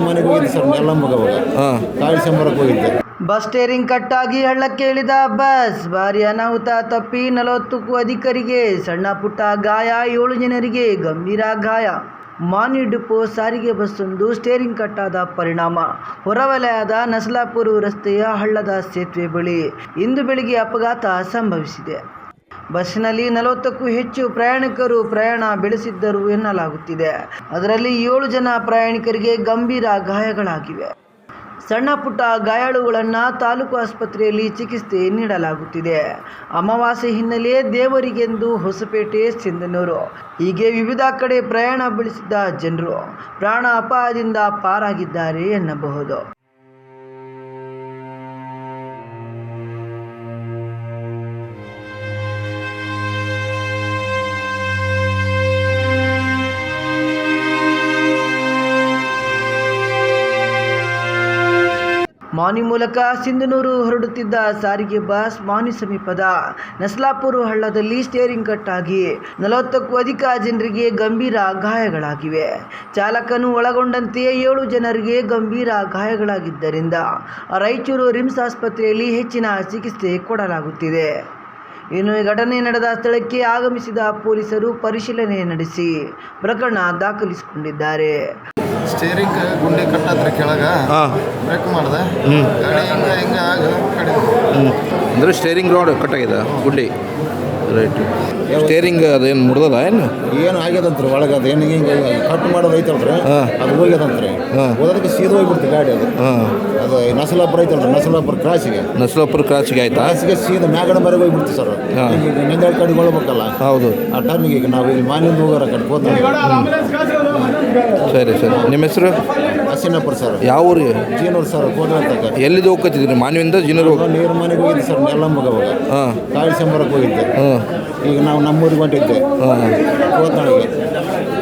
ಮನೆಗೆ ಹೋಗಿದ್ದೆ ಸರ್ ಹಾಂ. ಕಾಳಿ ಸಂಬರಕ್ಕೆ ಹೋಗಿದ್ದೆ. ಬಸ್ ಸ್ಟೇರಿಂಗ್ ಕಟ್ಟಾಗಿ ಹಳ್ಳಕ್ಕೆ ಇಳಿದ ಬಸ್ ಭಾರಿ ಅನಾಹುತ ತಪ್ಪಿ ನಲವತ್ತಕ್ಕೂ ಅಧಿಕರಿಗೆ ಸಣ್ಣ ಪುಟ್ಟ ಗಾಯ ಏಳು ಜನರಿಗೆ ಗಂಭೀರ ಗಾಯ. ಮಾನಿ ಡಿಪೋ ಸಾರಿಗೆ ಬಸ್ಸೊಂದು ಸ್ಟೇರಿಂಗ್ ಕಟ್ಟಾದ ಪರಿಣಾಮ. ಹೊರವಲಯದ ನಸಲಾಪುರ ರಸ್ತೆಯ ಹಳ್ಳದ ಸೇತುವೆ ಬಳಿ ಇಂದು ಬೆಳಿಗ್ಗೆ ಅಪಘಾತ ಸಂಭವಿಸಿದೆ. ಬಸ್ಸಿನಲ್ಲಿ ನಲವತ್ತಕ್ಕೂ ಹೆಚ್ಚು ಪ್ರಯಾಣಿಕರು ಪ್ರಯಾಣ ಬೆಳೆಸಿದ್ದರು ಎನ್ನಲಾಗುತ್ತಿದೆ. ಅದರಲ್ಲಿ ಏಳು ಜನ ಪ್ರಯಾಣಿಕರಿಗೆ ಗಂಭೀರ ಗಾಯಗಳಾಗಿವೆ. ಸಣ್ಣ ಪುಟ್ಟ ಗಾಯಾಳುಗಳನ್ನು ತಾಲೂಕು ಆಸ್ಪತ್ರೆಯಲ್ಲಿ ಚಿಕಿತ್ಸೆ ನೀಡಲಾಗುತ್ತಿದೆ. ಅಮಾವಾಸ್ಯೆ ಹಿನ್ನೆಲೆ ದೇವರಿಗೆಂದು ಹೊಸಪೇಟೆ ಸಿಂಧನೂರು ಹೀಗೆ ವಿವಿಧ ಕಡೆ ಪ್ರಯಾಣ ಬೆಳೆಸಿದ್ದ ಜನರು ಪ್ರಾಣ ಅಪಾಯದಿಂದ ಪಾರಾಗಿದ್ದಾರೆ ಎನ್ನಬಹುದು. ಮಾನಿ ಮೂಲಕ ಸಿಂಧನೂರು ಹೊರಡುತ್ತಿದ್ದ ಸಾರಿಗೆ ಬಸ್ ಮಾನಿ ಸಮೀಪದ ನಸ್ಲಾಪುರ ಹಳ್ಳದಲ್ಲಿ ಸ್ಟೇರಿಂಗ್ ಕಟ್ಟಾಗಿ ನಲವತ್ತಕ್ಕೂ ಅಧಿಕ ಜನರಿಗೆ ಗಂಭೀರ ಗಾಯಗಳಾಗಿವೆ. ಚಾಲಕನು ಒಳಗೊಂಡಂತೆ ಏಳು ಜನರಿಗೆ ಗಂಭೀರ ಗಾಯಗಳಾಗಿದ್ದರಿಂದ ರಾಯಚೂರು ರಿಮ್ಸ್ ಆಸ್ಪತ್ರೆಯಲ್ಲಿ ಹೆಚ್ಚಿನ ಚಿಕಿತ್ಸೆ ಕೊಡಲಾಗುತ್ತಿದೆ. ಇನ್ನು ಈ ಘಟನೆ ನಡೆದ ಸ್ಥಳಕ್ಕೆ ಆಗಮಿಸಿದ ಪೊಲೀಸರು ಪರಿಶೀಲನೆ ನಡೆಸಿ ಪ್ರಕರಣ ದಾಖಲಿಸಿಕೊಂಡಿದ್ದಾರೆ. ಸ್ಟೇರಿಂಗ್ ಗುಂಡಿ ಕಟ್ಟತ್ರ ಕೆಳಗ ಹಾಂ. ಬ್ರೇಕ್ ಮಾಡಿದೆ. ಹ್ಞೂ ಗಾಡಿ ಹಿಂಗ ಹಿಂಗೆ ಆಗ ಹ್ಮ್. ಅಂದ್ರೆ ಅಂದರೆ ಸ್ಟೇರಿಂಗ್ ರೋಡ್ ಕಟ್ಟಾಗಿದೆ ಗುಂಡಿ. ರೈಟ್. ಸ್ಟೇರಿಂಗ್ ಅದೇನು ಮುಡ್ದದ ಏನು? ಏನು ಆಗ್ಯದಂತ್ರಿ ಒಳಗೆ ಅದು ಏನು ಹಿಂಗೆ ಕಟ್ ಮಾಡೋದು ಐತಲ್ರಿ ಹಾಂ. ಅದು ಹೋಗ್ಯದಂತ್ರಿ ಹಾಂ. ಸೀದ ಹೋಗ್ಬಿಡ್ತು ಗಾಡಿ ಅದು. ಹಾಂ. ಅದು ನಸಲಾಪುರ ಐತಲ್ರಿ ನಸಲಾಪುರ ಕ್ರಾಸಿಗೆ. ನಸಲಾಪುರ ಕ್ರಾಸಿಗೆ ಆಯ್ತಾ? ಕ್ರಾಸಿಗೆ ಸೀದ ಮ್ಯಾಗಡ ಮರೆಗೆ ಹೋಗ್ಬಿಡ್ತು ಸರ್. ಹಾಂ. ಈಗ ನೆಂದೇಳ ಕಡೆಗೆ ಹೋಗ್ಬೇಕಲ್ಲ ಹೌದು. ಆ ಟರ್ನಿಗೆ ಈಗ ನಾವು ಇಲ್ಲಿ ಮಾನಿಂದ ಹೋಗೋರ ಕಡೆ ಹೋದ್ರೆ ಸರಿ ಸರಿ. ನಿಮ್ಮ ಹೆಸರು? ಹಸಿನಪುರ ಸರ್. ಯಾವ ಊರಿಗೆ ಜೀನೂರು ಸರ್ ಕೋದ್ರ ಅಂತ ಎಲ್ಲಿದ್ದು ಹೋಗ್ತಿದ್ರಿ ಮಾನವಿಂದ ಜೀನೂರು ಹೋಗಿ ನೀರು ಮನೆಗೆ ಹೋಗಿದ್ದೆ ಸರ್ ನೆಲ್ಲಮ್ಮಗ ಹಾಂ. ಕಾಳಿ ಸಂಬರಕ್ಕೆ ಹೋಗಿದ್ದೆ ಹಾಂ. ಈಗ ನಾವು ನಮ್ಮೂರಿಗೆ ಹೊಂಟಿದ್ದೆ. ಕೋತಾಳಿಗೆ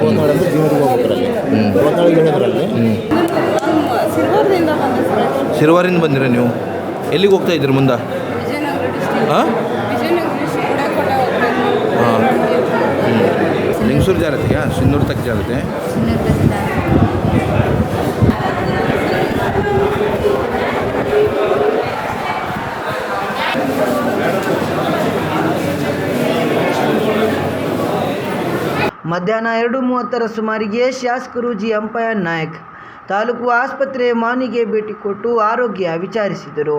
ಕೋತಾಳಂದ್ರೆ ಅಂದ್ರೆ ಜೀವರಿಗೆ ಹೋಗ್ಬೇಕ್ರಲ್ಲಿ. ಕೋತಾಳಿಗೆ ಹೇಳಿದ್ರಲ್ಲಿ. ಸಿರುವಾರಿಂದ ಬಂದಿರ ನೀವು? ಎಲ್ಲಿಗೆ ಹೋಗ್ತಾ ಇದ್ದೀರಿ ಮುಂದೆ? ಹಾಂ? ಹಾಂ ಹ್ಞೂ ಲಿಂಗಸೂರು ಜಾರತೆಯಾ ಸಿಂಧೂರು ತಕ್ಕ ಜಾರತೆ ಮಧ್ಯಾಹ್ನ ಎರಡು ಮೂವತ್ತರ ಸುಮಾರಿಗೆ ಶಾಸಕರು ಜಿ ಅಂಪಯ್ಯ ನಾಯಕ್ ತಾಲೂಕು ಆಸ್ಪತ್ರೆ ಮಾನಿಗೆ ಭೇಟಿ ಕೊಟ್ಟು ಆರೋಗ್ಯ ವಿಚಾರಿಸಿದರು.